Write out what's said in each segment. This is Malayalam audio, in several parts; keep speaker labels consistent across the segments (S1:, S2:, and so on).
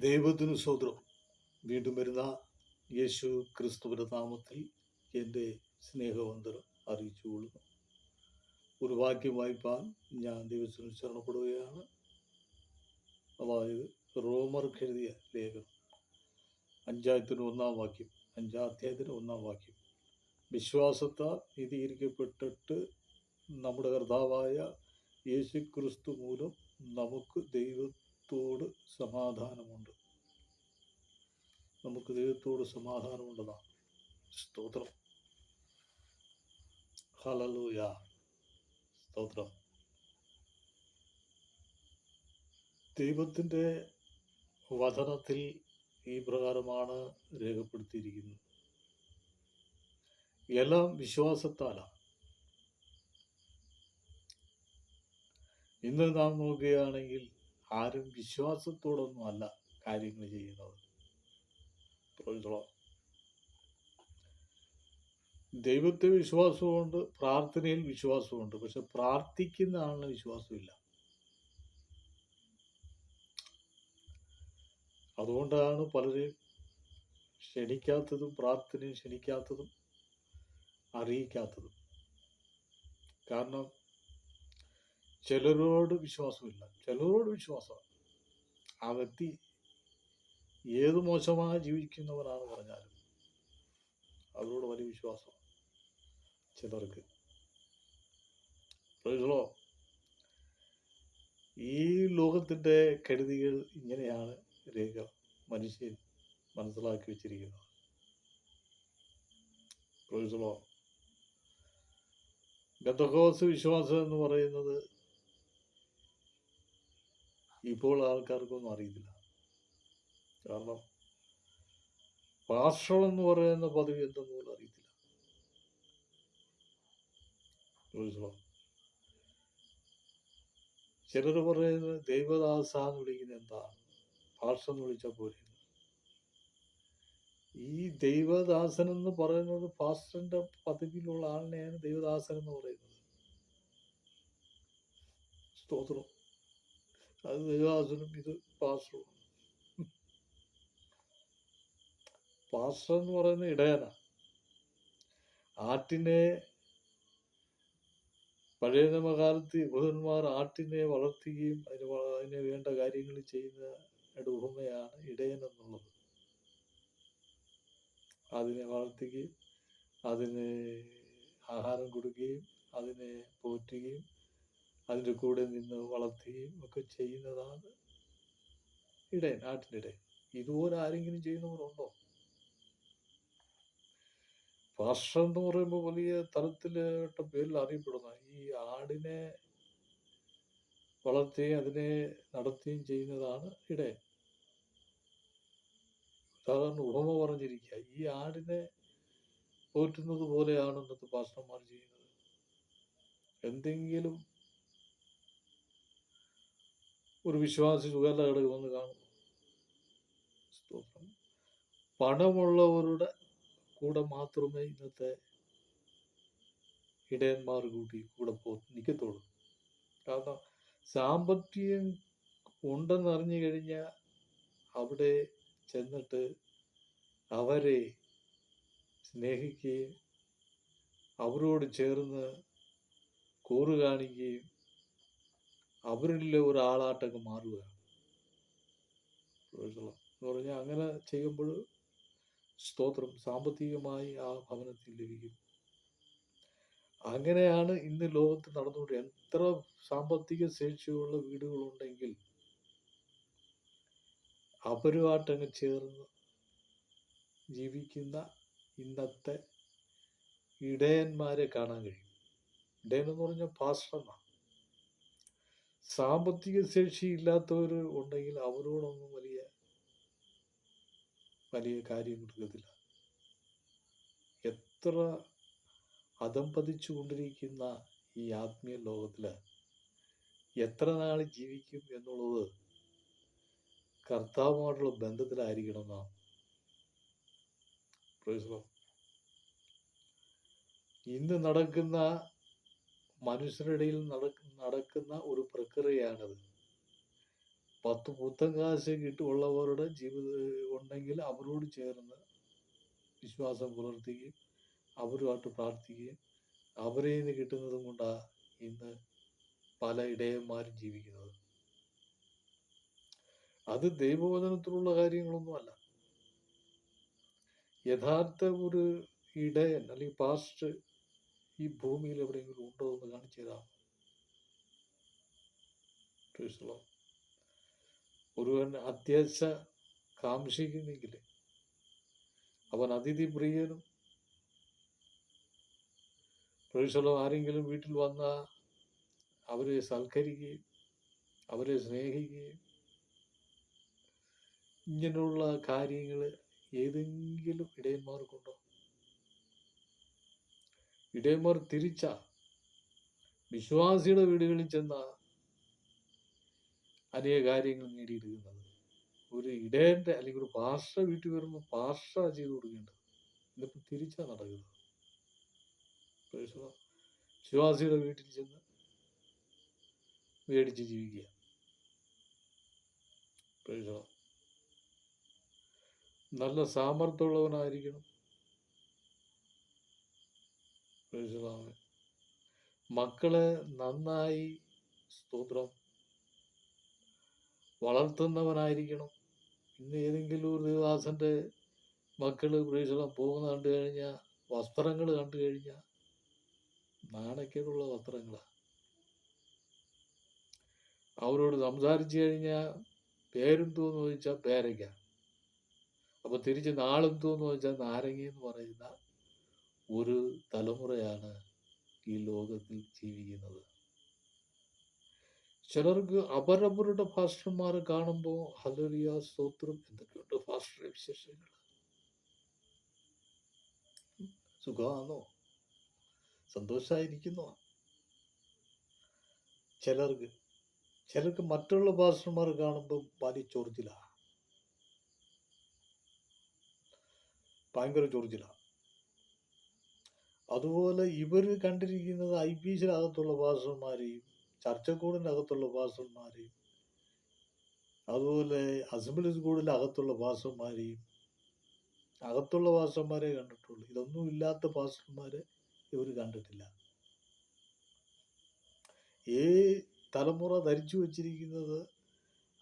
S1: ദൈവത്തിനു സ്വതന്ത്രം. വീണ്ടും വരുന്ന യേശു ക്രിസ്തുവിന്റെ നാമത്തിൽ എന്റെ സ്നേഹവന്ദനം അറിയിച്ചുകൊള്ളുന്നു ഒരു വാക്യം വായിപ്പാൻ ഞാൻ ദൈവത്തിന് ശരണപ്പെടുകയാണ്. അതായത് റോമർക്ക് എഴുതിയ ലേഖനം. അഞ്ചായത്തിന് ഒന്നാം വാക്യം അഞ്ചാധ്യായത്തിന് ഒന്നാം വാക്യം. വിശ്വാസത്താൽ നീതീകരിക്കപ്പെട്ടിട്ട് നമ്മുടെ കർത്താവായ യേശു ക്രിസ്തു മൂലം നമുക്ക് ദൈവത്തോട് സമാധാനമുണ്ട്. നമുക്ക് ദൈവത്തോട് സമാധാനമുള്ളതാണ്. സ്തോത്രം. ഹലലൂയ സ്തോത്രം. ദൈവത്തിന്റെ വചനത്തിൽ ഈ പ്രകാരമാണ് രേഖപ്പെടുത്തിയിരിക്കുന്നത്. എല്ലാം വിശ്വാസത്താലാണ്. ഇന്ന് നാം നോക്കുകയാണെങ്കിൽ ആരും വിശ്വാസത്തോടൊന്നും അല്ല കാര്യങ്ങൾ ചെയ്യുന്നത്. ദൈവത്തെ വിശ്വാസമുണ്ട് പ്രാർത്ഥനയിൽ വിശ്വാസമുണ്ട് പക്ഷെ പ്രാർത്ഥിക്കുന്ന ആളിന് വിശ്വാസമില്ല. അതുകൊണ്ടാണ് പലരെയും ക്ഷണിക്കാത്തതും പ്രാർത്ഥനയും ക്ഷണിക്കാത്തതും അറിയിക്കാത്തതും. കാരണം ചിലരോട് വിശ്വാസമില്ല. ചിലരോട് വിശ്വാസമാണ്. ആ വ്യക്തി ഏത് മോശമായി ജീവിക്കുന്നവരാണ് പറഞ്ഞാലും അവരോട് വലിയ വിശ്വാസം ചിലർക്ക്. പ്രൈസലോ ഈ ലോകത്തിന്റെ കരുതികൾ ഇങ്ങനെയാണ് രേഖ മനുഷ്യൻ മനസ്സിലാക്കി വെച്ചിരിക്കുന്നത്. പ്രൈസലോ ബന്ധക്കോസ് വിശ്വാസം എന്ന് പറയുന്നത് ഇപ്പോൾ ആൾക്കാർക്കൊന്നും അറിയത്തില്ല. കാരണം പാർഷൽ എന്ന് പറയുന്ന പദവി എന്തെന്ന് പോലും അറിയത്തില്ല ചിലർ പറയുന്നത് ദൈവദാസ എന്ന് വിളിക്കുന്നത് എന്താണ്? പാർഷൽ എന്ന് വിളിച്ചാൽ പോലെ ഈ ദൈവദാസൻ എന്ന് പറയുന്നത് പാസ്റ്ററിന്റെ പദവിയിലുള്ള ആളിനെയാണ് ദൈവദാസൻ എന്ന് പറയുന്നത്. സ്തോത്രം. അത് ദേവദാസനും ഇത് പാസ്റ്ററും. പാസ്റ്റർ എന്ന് പറയുന്ന ഇടയന. ആട്ടിനെ പഴയ നിയമകാലത്ത് യഹൂദന്മാർ ആട്ടിനെ വളർത്തുകയും അതിന് അതിന് വേണ്ട കാര്യങ്ങൾ ചെയ്യുന്ന ഉപമയാണ് ഇടയൻ എന്നുള്ളത്. അതിനെ വളർത്തുകയും അതിന് ആഹാരം കൊടുക്കുകയും അതിനെ പോറ്റുകയും അതിന്റെ കൂടെ നിന്ന് വളർത്തുകയും ഒക്കെ ചെയ്യുന്നതാണ് ഇടയൻ ആട്ടിനിടയൻ ഇതുപോലെ ആരെങ്കിലും ചെയ്യുന്നവരുണ്ടോ? പാസ്റ്റർ എന്ന് പറയുമ്പോൾ വലിയ തലത്തിൽ പേരിൽ അറിയപ്പെടുന്ന ഈ ആടിനെ വളർത്തുകയും അതിനെ നടത്തുകയും ചെയ്യുന്നതാണ് ഇടയൻ. സാധാരണ ഉപമ പറഞ്ഞിരിക്കുക ഈ ആടിനെ പോറ്റുന്നത് പോലെയാണ് ഇന്നത്തെ പാസ്റ്റർമാർ ചെയ്യുന്നത്. എന്തെങ്കിലും ഒരു വിശ്വാസി സുഖല്ല കിടക്കുമെന്ന് കാണും. പണമുള്ളവരുടെ കൂടെ മാത്രമേ ഇന്നത്തെ ഇടയന്മാർ കൂട്ടി കൂടെ പോ നിൽക്കത്തുള്ളൂ കാരണം സാമ്പത്തികം ഉണ്ടെന്ന് അറിഞ്ഞു കഴിഞ്ഞാൽ അവിടെ ചെന്നിട്ട് അവരെ സ്നേഹിക്കുകയും അവരോട് ചേർന്ന് കൂറ് കാണിക്കുകയും അവരിലെ ഒരാളാട്ടൊക്കെ മാറുകയാണ്. എന്ന് പറഞ്ഞാൽ അങ്ങനെ ചെയ്യുമ്പോൾ സ്തോത്രം സാമ്പത്തികമായി ആ ഭവനത്തിൽ ലഭിക്കും. അങ്ങനെയാണ് ഇന്ന് ലോകത്ത് നടന്നുകൊണ്ട് എത്ര സാമ്പത്തിക ശേഷിയുള്ള വീടുകളുണ്ടെങ്കിൽ അവരുമായിട്ടങ്ങ് ചേർന്ന് ജീവിക്കുന്ന ഇന്നത്തെ ഇടയന്മാരെ കാണാൻ കഴിയും. ഇടയൻ എന്ന് പറഞ്ഞാൽ പാസ്റ്റർന്നാണ് സാമ്പത്തിക ശേഷി ഇല്ലാത്തവർ ഉണ്ടെങ്കിൽ അവരോടൊന്നും വലിയ വലിയ കാര്യം കൊടുക്കത്തില്ല എത്ര അധംപതിച്ചു കൊണ്ടിരിക്കുന്ന ഈ ആത്മീയ ലോകത്തിൽ എത്ര നാൾ ജീവിക്കും എന്നുള്ളത് കർത്താവുമായിട്ടുള്ള ബന്ധത്തിലായിരിക്കണം നാം. ഇന്ന് നടക്കുന്ന മനുഷ്യരുടെ ഇടയിൽ നടക്കുന്ന ഒരു പ്രക്രിയയാണത്. പത്ത് പുത്തൻ കാശ് കിട്ടുള്ളവരുടെ ജീവിത ഉണ്ടെങ്കിൽ അവരോട് ചേർന്ന് വിശ്വാസം പുലർത്തുകയും അവരുമായിട്ട് പ്രാർത്ഥിക്കുകയും അവരിൽ നിന്ന് കിട്ടുന്നതും കൊണ്ടാണ് ഇന്ന് പല ഇടയന്മാരും ജീവിക്കുന്നത്. അത് ദൈവവചനത്തിലുള്ള കാര്യങ്ങളൊന്നുമല്ല യഥാർത്ഥ ഒരു ഇടയൻ അല്ലെങ്കിൽ പാസ്റ്റ് ഈ ഭൂമിയിൽ എവിടെയെങ്കിലും ഉണ്ടോ എന്ന് കാണിച്ചു തരാം ഒരുവൻ അത്യാശ കാംക്ഷിക്കുന്നെങ്കിൽ അവൻ അതിഥി പ്രിയനും. പ്രൊഫസറോ ആരെങ്കിലും വീട്ടിൽ വന്ന അവരെ സൽക്കരിക്കുകയും അവരെ സ്നേഹിക്കുകയും ഇങ്ങനെയുള്ള കാര്യങ്ങൾ ഏതെങ്കിലും ഇടയന്മാർക്കുണ്ടോ? ഇടയന്മാർ തിരിച്ച വിശ്വാസിയുടെ വീടുകളിൽ ചെന്ന അനേക കാര്യങ്ങൾ നേടിയെടുക്കുന്നത്. ഒരു ഇടയന്റെ അല്ലെങ്കിൽ ഒരു പാർശ്വ വീട്ടിൽ വരുമ്പോൾ പാർശ്വ ചെയ്തു കൊടുക്കേണ്ടത്. ഇതിപ്പോൾ തിരിച്ചാ നടക്കുന്നത്. വിശ്വാസിയുടെ വീട്ടിൽ ചെന്ന് മേടിച്ച് ജീവിക്കുക. നല്ല സാമർഥ്യമുള്ളവനായിരിക്കണം. മക്കളെ നന്നായി സ്തോത്രം. വളർത്തുന്നവനായിരിക്കണം. ഇന്ന് ഏതെങ്കിലും ഒരു ദേവദാസന്റെ മക്കൾ പ്രേക്ഷണം പോകുന്ന കണ്ടു കഴിഞ്ഞാൽ വസ്ത്രങ്ങൾ കണ്ടു കഴിഞ്ഞാൽ നാണക്കേടുള്ള വസ്ത്രങ്ങളാണ് അവരോട് സംസാരിച്ചു കഴിഞ്ഞാൽ പേരെന്തോന്ന് ചോദിച്ചാൽ പേരയ്ക്ക. അപ്പൊ തിരിച്ച് നാളെന്തോന്ന് ചോദിച്ചാൽ നാരങ്ങ എന്ന് പറയുന്ന ഒരു തലമുറയാണ് ഈ ലോകത്തിൽ ജീവിക്കുന്നത്. ചിലർക്ക് അവരവരുടെ ഭാഷന്മാർ കാണുമ്പോൾ ഹലറിയ സ്തോത്രം. എന്തൊക്കെയുണ്ട് ഭാഷ വിശേഷങ്ങൾ? സുഖമാണോ? സന്തോഷമായിരിക്കുന്നോ ചിലർക്ക് ചിലർക്ക് മറ്റുള്ള ഭാഷന്മാർ കാണുമ്പോൾ വലിയ ചൊറിച്ചില ഭയങ്കര ചൊറിച്ചില അതുപോലെ ഇവർ കണ്ടിരിക്കുന്നത് ഐ പി എസിനകത്തുള്ള ചർച്ചക്കൂടിന്റെ ചർച്ചക്കൂടിനകത്തുള്ള ഉപാസന്മാരെയും അതുപോലെ അസംബ്ലി സ്കൂളിന്റെ അകത്തുള്ള ഉപാസന്മാരെയും അകത്തുള്ള ഭാഷന്മാരെ കണ്ടിട്ടുള്ളൂ. ഇതൊന്നും ഇല്ലാത്ത ഭാഷന്മാരെ ഇവർ കണ്ടിട്ടില്ല. ഈ തലമുറ ധരിച്ചു വച്ചിരിക്കുന്നത്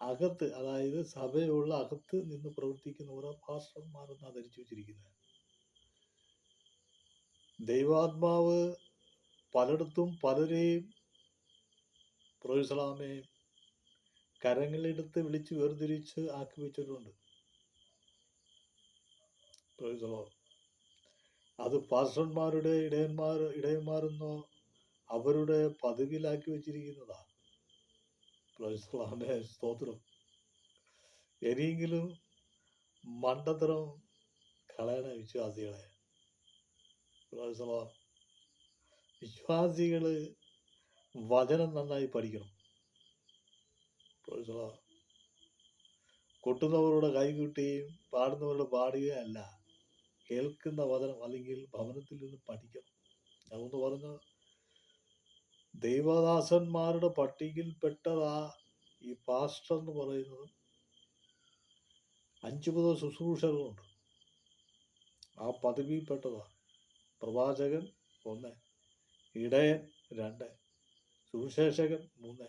S1: അകത്ത് അതായത് സഭയുള്ള അകത്ത് നിന്ന് പ്രവർത്തിക്കുന്ന ഓരോ ഭാഷന്മാരെന്നാണ് ധരിച്ചു വച്ചിരിക്കുന്നത്. ദൈവാത്മാവ് പലയിടത്തും പലരെയും പ്രൊഫസലാമെ കരങ്ങളെടുത്ത് വിളിച്ച് വേർതിരിച്ച് ആക്കി വെച്ചിട്ടുണ്ട് അത് പാസ്റ്റർമാരുടെ ഇടയന്മാർ ഇടയന്മാരെന്നോ അവരുടെ പദവിയിലാക്കി വെച്ചിരിക്കുന്നതാ. പ്രൊഫസലാമെ സ്തോത്രം. ഇനിയെങ്കിലും മണ്ടത്തരം കളയണ വിശ്വാസികളെ. വിശ്വാസികൾ വചനം നന്നായി പഠിക്കണം. കൊട്ടുന്നവരോട് കൈകുട്ടിയും പാടുന്നവരുടെ അല്ല കേൾക്കുന്ന വചനം അല്ലെങ്കിൽ ഭവനത്തിൽ നിന്ന് പഠിക്കണം. ഞാൻ ഒന്ന് പറഞ്ഞ ദൈവദാസന്മാരുടെ പട്ടികയിൽപ്പെട്ടതാ ഈ പാസ്റ്റർ എന്ന് പറയുന്നത്. അഞ്ചു മുതൽ ശുശ്രൂഷകളുണ്ട്. ആ പദവിയിൽപ്പെട്ടതാ പ്രവാചകൻ ഒന്ന് ഇടയൻ രണ്ട് സുവിശേഷകൻ മൂന്ന്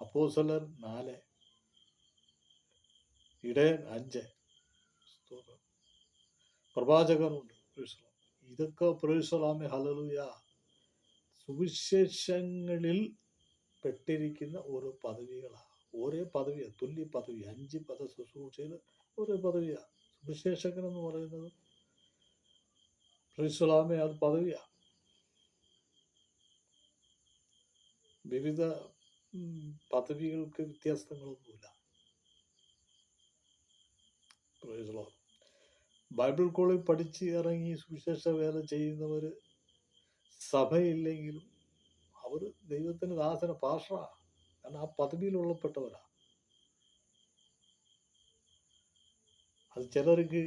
S1: അപ്പോസലൻ നാല് ഇടയൻ അഞ്ച്. പ്രവാചകനുണ്ട് ഇതൊക്കെ പ്രൊഫസലാമെ ഹലലുയ സുവിശേഷങ്ങളിൽ പെട്ടിരിക്കുന്ന ഓരോ പദവികളാണ് ഓരോ പദവിയാണ് തുല്യ പദവി അഞ്ച് പദ ശുശ്രൂഷയിൽ ഓരോ പദവിയാണ് സുവിശേഷകൻ എന്ന് പറയുന്നത് പ്രൈസലാമെ അത് പദവിയാണ് വിവിധ പദവികൾക്ക് വ്യത്യാസങ്ങളൊന്നുമില്ല. Lord. ബൈബിൾ കോളേജ് പഠിച്ച് ഇറങ്ങി സുവിശേഷ വേല ചെയ്യുന്നവർ സഭയില്ലെങ്കിലും അവർ ദൈവത്തിന് ദാസന പാഷ. കാരണം ആ പദവിയിലുള്ളപ്പെട്ടവരാണ് അത് ചിലർക്ക്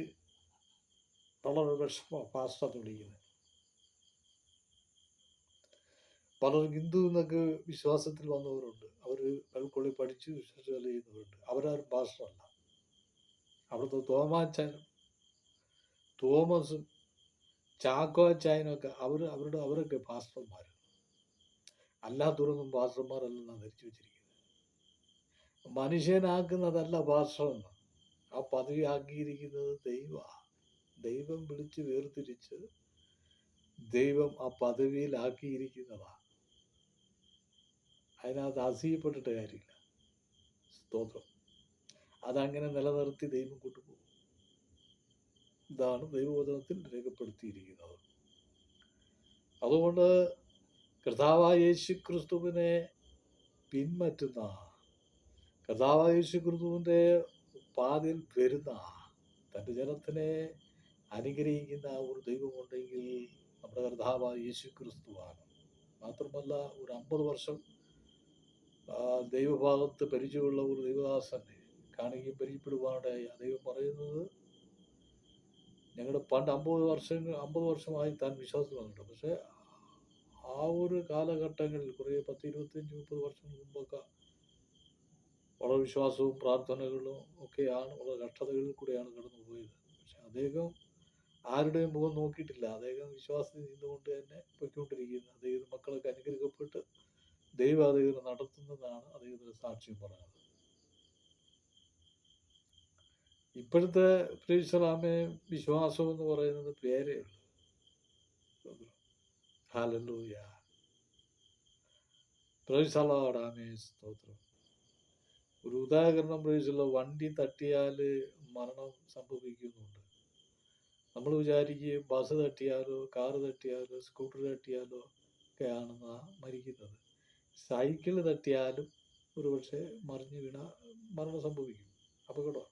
S1: വളരെ വിഷമ എന്ന് വിളിക്കുന്നത് പലരും ഹിന്ദു എന്നൊക്കെ വിശ്വാസത്തിൽ വന്നവരുണ്ട്. അവർ ബൈബിൾ പഠിച്ച് വിശ്വസിച്ച് ചെയ്യുന്നവരുണ്ട് അവരാരും പാസ്റ്ററല്ല. അവിടുത്തെ തോമാച്ചാനും തോമസും ചാക്കോ അച്ചായനൊക്കെ അവർ അവരുടെ അവരൊക്കെ പാസ്റ്റർമാർ അല്ലാത്തവരൊന്നും പാസ്റ്റർമാരല്ലെന്നാണ് ധരിച്ചു വെച്ചിരിക്കുന്നത്. മനുഷ്യനാക്കുന്നതല്ല പാസ്റ്റർ എന്ന്. ആ പദവി ആക്കിയിരിക്കുന്നത് ദൈവ ദൈവം വിളിച്ച് വേർതിരിച്ച് ദൈവം ആ പദവിയിലാക്കിയിരിക്കുന്നതാണ് അതിനകത്ത് അസൂയപ്പെട്ടിട്ട് കാര്യമില്ല. സ്തോത്രം. അതങ്ങനെ നിലനിർത്തി ദൈവം കൊണ്ടുപോകും. ഇതാണ് ദൈവവചനത്തിൽ രേഖപ്പെടുത്തിയിരിക്കുന്നത്. അതുകൊണ്ട് കർത്താവായ യേശു ക്രിസ്തുവിനെ പിന്മറ്റുന്ന കർത്താവായ യേശു ക്രിസ്തുവിന്റെ പാതിൽ വരുന്ന തന്റെ ജനത്തിനെ അനുഗ്രഹിക്കുന്ന ഒരു ദൈവമുണ്ടെങ്കിൽ നമ്മുടെ കർത്താവായ യേശു ക്രിസ്തുവാണ് മാത്രമല്ല ഒരു അമ്പത് വർഷം ദൈവഭാഗത്ത് പരിചയമുള്ള ഒരു ദൈവദാസനെ കാണുകയും പരിചയപ്പെടുവാനായി ദൈവം പറയുന്നത് ഞങ്ങളുടെ പണ്ട് അമ്പത് വർഷം അമ്പത് വർഷമായി താൻ വിശ്വാസത്തിൽ വന്നിട്ടുണ്ട് പക്ഷേ ആ ഒരു കാലഘട്ടങ്ങളിൽ കുറേ പത്ത് ഇരുപത്തഞ്ച് മുപ്പത് വർഷം മുമ്പൊക്കെ വളരെ വിശ്വാസവും പ്രാർത്ഥനകളും ഒക്കെയാണ് വളരെ കഷ്ടതകളിൽ കൂടെയാണ് കടന്നു പോയത് പക്ഷെ അദ്ദേഹം ആരുടെയും മുഖം നോക്കിയിട്ടില്ല. അദ്ദേഹം വിശ്വാസത്തിൽ നിന്നുകൊണ്ട് തന്നെ പൊയ്ക്കൊണ്ടിരിക്കുന്നു. അദ്ദേഹം മക്കളൊക്കെ അനുഗ്രഹിക്കപ്പെട്ട് ദൈവം അദ്ദേഹം നടത്തുന്നതാണ് അദ്ദേഹത്തിന് സാക്ഷ്യം പറയുന്നത് ഇപ്പോഴത്തെ പ്രീശ്വരാമെ വിശ്വാസം എന്ന് പറയുന്നത് പേരേ ഉള്ളൂ. ഹാലൂയ പ്രൈസലാടാമേ സ്തോത്രം. ഒരു ഉദാഹരണം പ്രയോഗിച്ചുള്ള വണ്ടി തട്ടിയാൽ മരണം സംഭവിക്കുന്നുണ്ട്. നമ്മൾ വിചാരിക്കുകയും ബസ് തട്ടിയാലോ കാറ് തട്ടിയാലോ സ്കൂട്ടർ തട്ടിയാലോ ഒക്കെയാണ് നാം മരിക്കുന്നത്. സൈക്കിൾ തട്ടിയാലും ഒരുപക്ഷെ മറിഞ്ഞു വീണ മരണം സംഭവിക്കും. അപകടം.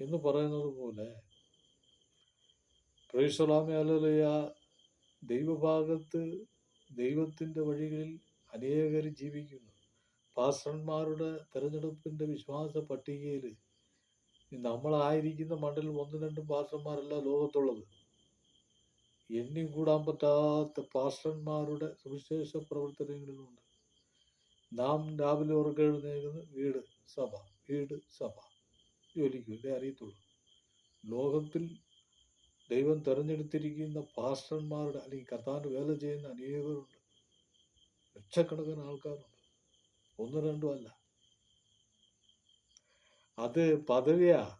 S1: എന്ന് പറയുന്നത് പോലെ പ്രൈസലാമയാലയ ദൈവഭാഗത്ത് ദൈവത്തിന്റെ വഴികളിൽ അനേകർ ജീവിക്കുന്നു. പാസ്റ്റർമാരുടെ തെരഞ്ഞെടുപ്പിന്റെ വിശ്വാസ പട്ടികയിൽ നമ്മളായിരിക്കുന്ന മണ്ണിൽ ഒന്നും രണ്ടും പാസ്റ്റർമാരല്ല ലോകത്തുള്ളത്. എണ്ണി കൂടാൻ പറ്റാത്ത പാസ്റ്റർമാരുടെ സുവിശേഷ പ്രവർത്തനങ്ങളിലുണ്ട്. നാം രാവിലെ ഉറക്കെഴുന്നേക്കുന്നത് വീട് സഭ വീട് സഭ. ജോലിക്ക് വേണ്ടി അറിയത്തുള്ളൂ. ലോകത്തിൽ ദൈവം തെരഞ്ഞെടുത്തിരിക്കുന്ന പാസ്റ്റർമാരുടെ അല്ലെങ്കിൽ കർത്താവിന്റെ വേല ചെയ്യുന്ന അനേകരുണ്ട്. ലക്ഷക്കണക്കിന് ആൾക്കാരുണ്ട്. ഒന്നും രണ്ടും അല്ല. അത് പദവിയാ.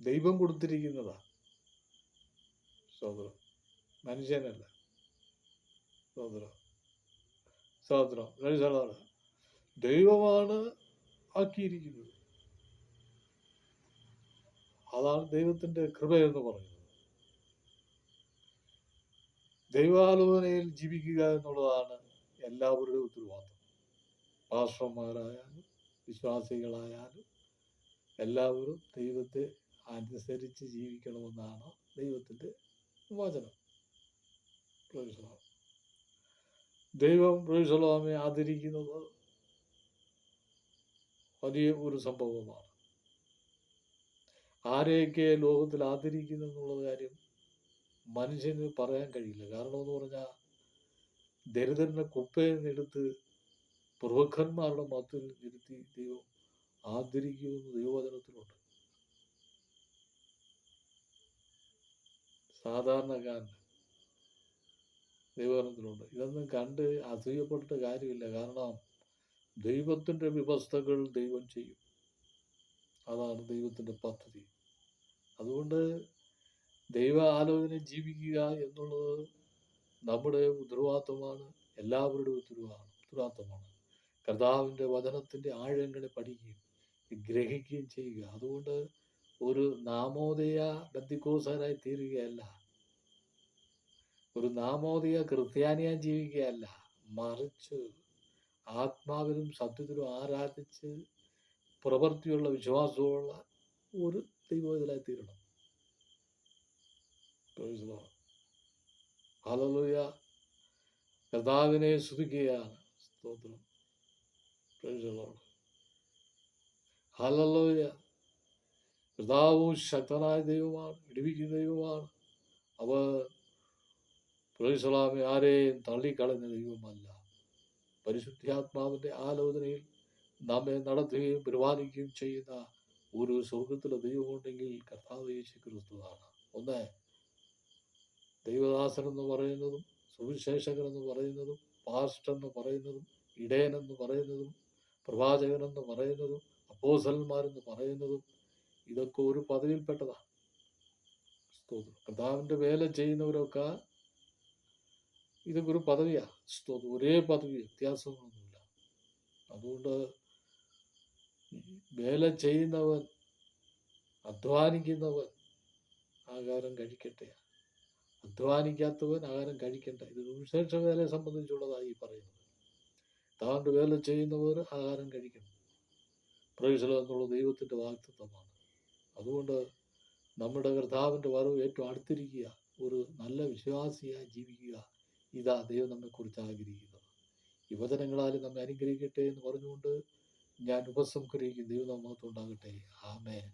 S1: ദൈവം കൊടുത്തിരിക്കുന്നതാ. സോദരം മനുഷ്യനല്ല. സോദരം രവിസാറാണ് ദൈവമാണ് ആക്കിയിരിക്കുന്നത്. അതാണ് ദൈവത്തിന്റെ കൃപയെന്ന് പറയുന്നത്. ദൈവാലോചനയിൽ ജീവിക്കുക എന്നുള്ളതാണ് എല്ലാവരുടെയും ഉത്തരവാദിത്വം. പാർശ്വന്മാരായാലും വിശ്വാസികളായാലും എല്ലാവരും ദൈവത്തെ അനുസരിച്ച് ജീവിക്കണമെന്നാണ് ദൈവത്തിന്റെ വചനം. ദൈവം പ്രൊഫസലാമെ ആദരിക്കുന്നത് വലിയ ഒരു സംഭവമാണ്. ആരെയൊക്കെ ലോകത്തിൽ ആദരിക്കുന്നു എന്നുള്ള കാര്യം മനുഷ്യന് പറയാൻ കഴിയില്ല. കാരണം എന്ന് പറഞ്ഞാൽ ദരിദ്രനെ കുപ്പയിൽ നിന്നെടുത്ത് പ്രഭുക്കന്മാരുടെ മത്തിൽ ഇരുത്തി ദൈവം ആദരിക്കുമെന്ന് ദൈവവചനത്തിലുണ്ട്. സാധാരണക്കാരൻ ദൈവവചനത്തിലുണ്ട്. ഇതൊന്നും കണ്ട് അസൂയപ്പെട്ടിട്ട് കാര്യമില്ല. കാരണം ദൈവത്തിന്റെ വ്യവസ്ഥകൾ ദൈവം ചെയ്യും. അതാണ് ദൈവത്തിന്റെ പദ്ധതി. അതുകൊണ്ട് ദൈവ ആലോചന ജീവിക്കുക എന്നുള്ളത് നമ്മുടെ ഉത്തരവാദിത്വമാണ്. എല്ലാവരുടെയും ഉത്തരവാദിത്വമാണ്. കർത്താവിന്റെ വചനത്തിന്റെ ആഴങ്ങളെ പഠിക്കുകയും ഗ്രഹിക്കുകയും ചെയ്യുക. അതുകൊണ്ട് ഒരു നാമോദയ ബന്ധിക്കോസാരായി തീരുകയല്ല. ഒരു നാമോദയ ക്രിസ്ത്യാനിയായി ജീവിക്കുകയല്ല. മറിച്ച് ആത്മാവിലും സത്യത്തിലും ആരാധിച്ച് പ്രവൃത്തിയുള്ള വിശ്വാസമുള്ള ഒരു ദൈവത്തിലായി തീരണം. ഹലലുയ കർത്താവിനെ സ്തുതിക്കുകയാണ്. സ്തോത്രം. ഹലലുയ കർത്താവും ശക്തനായ ദൈവമാണ് ഇടിവിക്കുന്ന ദൈവമാണ്. അവർ പ്രൊഫസലാമി ആരെയും തള്ളിക്കളഞ്ഞ ദൈവമല്ല. പരിശുദ്ധാത്മാവിന്റെ ആലോചനയിൽ നമ്മെ നടത്തുകയും പരിപാലിക്കുകയും ചെയ്യുന്ന ഒരു സ്വർഗത്തിലെ ദൈവമുണ്ടെങ്കിൽ കർത്താവ് യേശു ക്രിസ്തുവാണ് ഒന്ന് ദൈവദാസൻ എന്ന് പറയുന്നതും സുവിശേഷകൻ എന്ന് പറയുന്നതും പാസ്റ്റർ എന്ന് പറയുന്നതും ഇടയൻ എന്ന് പറയുന്നതും പ്രവാചകൻ എന്ന് പറയുന്നതും അപ്പോസലന്മാരെന്ന് പറയുന്നതും ഇതൊക്കെ ഒരു പദവിയിൽപ്പെട്ടതാണ് സ്തോത്രം. കർത്താവിന്റെ വേല ചെയ്യുന്നവരൊക്കെ ഇതൊക്കെ ഒരു പദവിയാണ് സ്തോത്രം. ഒരേ പദവി വ്യത്യാസങ്ങളൊന്നുമില്ല. അതുകൊണ്ട് വേല ചെയ്യുന്നവൻ അധ്വാനിക്കുന്നവൻ ആഹാരം കഴിക്കട്ടെ. അധ്വാനിക്കാത്തവൻ ആഹാരം കഴിക്കണ്ട. ഇത് വിശേഷ വേലയെ സംബന്ധിച്ചുള്ളതായി പറയുന്നത്. താണ്ട് വേല ചെയ്യുന്നവർ ആഹാരം കഴിക്കണം. പ്രവേശനം എന്നുള്ള ദൈവത്തിന്റെ വാക്തത്വമാണ് അതുകൊണ്ട് നമ്മുടെ കർത്താവിന്റെ വരവ് ഏറ്റവും അടുത്തിരിക്കുക ഒരു നല്ല വിശ്വാസിയായി ജീവിക്കുക. ഇതാ ദൈവം നമ്മെക്കുറിച്ച് ആഗ്രഹിക്കുന്നത്. യുവജനങ്ങളാലും നമ്മെ അനുഗ്രഹിക്കട്ടെ എന്ന് പറഞ്ഞുകൊണ്ട് ഞാൻ ഉപസംഹരിക്കും. ദൈവം നമ്മത്തുണ്ടാകട്ടെ. ആമേ